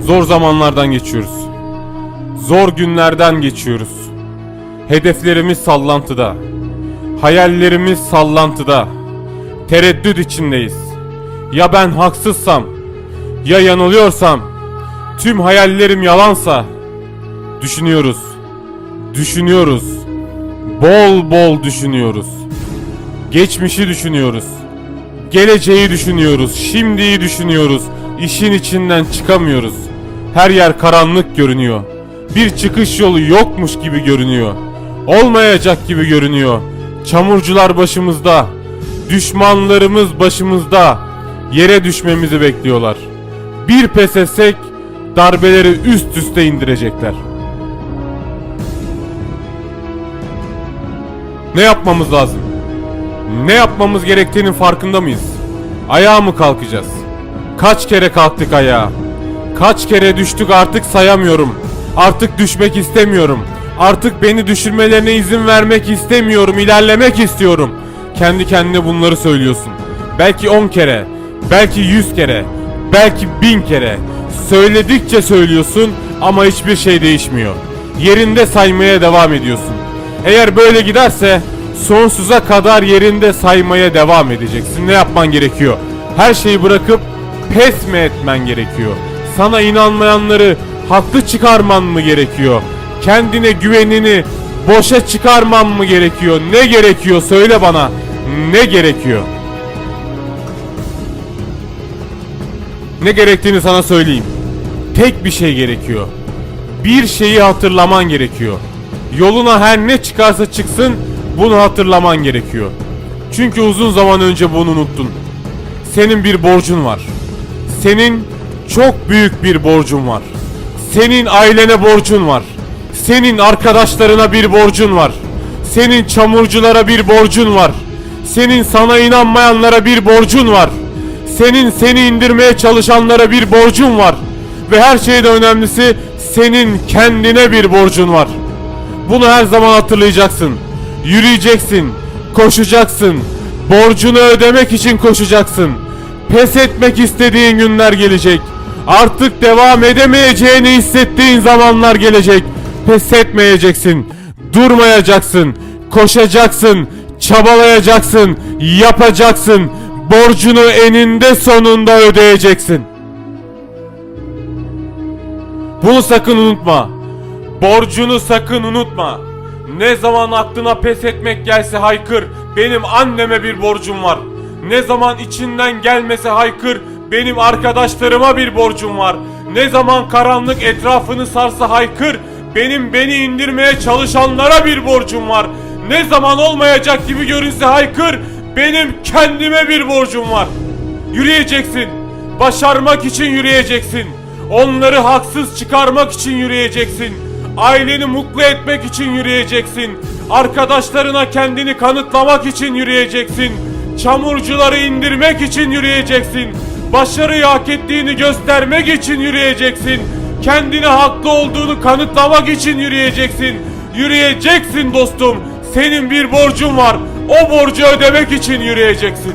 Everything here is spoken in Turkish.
Zor zamanlardan geçiyoruz. Zor günlerden geçiyoruz. Hedeflerimiz sallantıda. Hayallerimiz sallantıda. Tereddüt içindeyiz. Ya ben haksızsam, ya yanılıyorsam, tüm hayallerim yalansa düşünüyoruz. Düşünüyoruz. Bol bol düşünüyoruz. Geçmişi düşünüyoruz. Geleceği düşünüyoruz. Şimdiyi düşünüyoruz. İşin içinden çıkamıyoruz. Her yer karanlık görünüyor. Bir çıkış yolu yokmuş gibi görünüyor. Olmayacak gibi görünüyor. Çamurcular başımızda. Düşmanlarımız başımızda. Yere düşmemizi bekliyorlar. Bir pes etsek darbeleri üst üste indirecekler. Ne yapmamız lazım? Ne yapmamız gerektiğinin farkında mıyız? Ayağa mı kalkacağız? Kaç kere kalktık ayağa? Kaç kere düştük artık sayamıyorum. Artık düşmek istemiyorum. Artık beni düşürmelerine izin vermek istemiyorum. ilerlemek istiyorum. Kendi kendine bunları söylüyorsun. Belki 10 kere, belki 100 kere, belki 1000 kere. Söyledikçe söylüyorsun ama hiçbir şey değişmiyor. Yerinde saymaya devam ediyorsun. Eğer böyle giderse sonsuza kadar yerinde saymaya devam edeceksin. Ne yapman gerekiyor? Her şeyi bırakıp pes mi etmen gerekiyor? Sana inanmayanları haklı çıkarman mı gerekiyor? Kendine güvenini boşa çıkarman mı gerekiyor? Ne gerekiyor? Söyle bana. Ne gerekiyor? Ne gerektiğini sana söyleyeyim. Tek bir şey gerekiyor. Bir şeyi hatırlaman gerekiyor. Yoluna her ne çıkarsa çıksın bunu hatırlaman gerekiyor. Çünkü uzun zaman önce bunu unuttun. Senin bir borcun var. Senin çok büyük bir borcun var. Senin ailene borcun var. Senin arkadaşlarına bir borcun var. Senin çamurculara bir borcun var. Senin sana inanmayanlara bir borcun var. Senin seni indirmeye çalışanlara bir borcun var. Ve her şeyden önemlisi senin kendine bir borcun var. Bunu her zaman hatırlayacaksın. Yürüyeceksin, koşacaksın. Borcunu ödemek için koşacaksın. Pes etmek istediğin günler gelecek. Artık devam edemeyeceğini hissettiğin zamanlar gelecek. Pes etmeyeceksin. Durmayacaksın. Koşacaksın. Çabalayacaksın. Yapacaksın. Borcunu eninde sonunda ödeyeceksin. Bunu sakın unutma. Borcunu sakın unutma. Ne zaman aklına pes etmek gelse haykır. Benim anneme bir borcum var. Ne zaman içinden gelmese haykır. Benim arkadaşlarıma bir borcum var. Ne zaman karanlık etrafını sarsa haykır. Benim beni indirmeye çalışanlara bir borcum var. Ne zaman olmayacak gibi görünse haykır. Benim kendime bir borcum var. Yürüyeceksin. Başarmak için yürüyeceksin. Onları haksız çıkarmak için yürüyeceksin. Aileni mutlu etmek için yürüyeceksin. Arkadaşlarına kendini kanıtlamak için yürüyeceksin. Çamurcuları indirmek için yürüyeceksin. Başarıyı hak ettiğini göstermek için yürüyeceksin. Kendine haklı olduğunu kanıtlamak için yürüyeceksin. Yürüyeceksin dostum. Senin bir borcun var. O borcu ödemek için yürüyeceksin.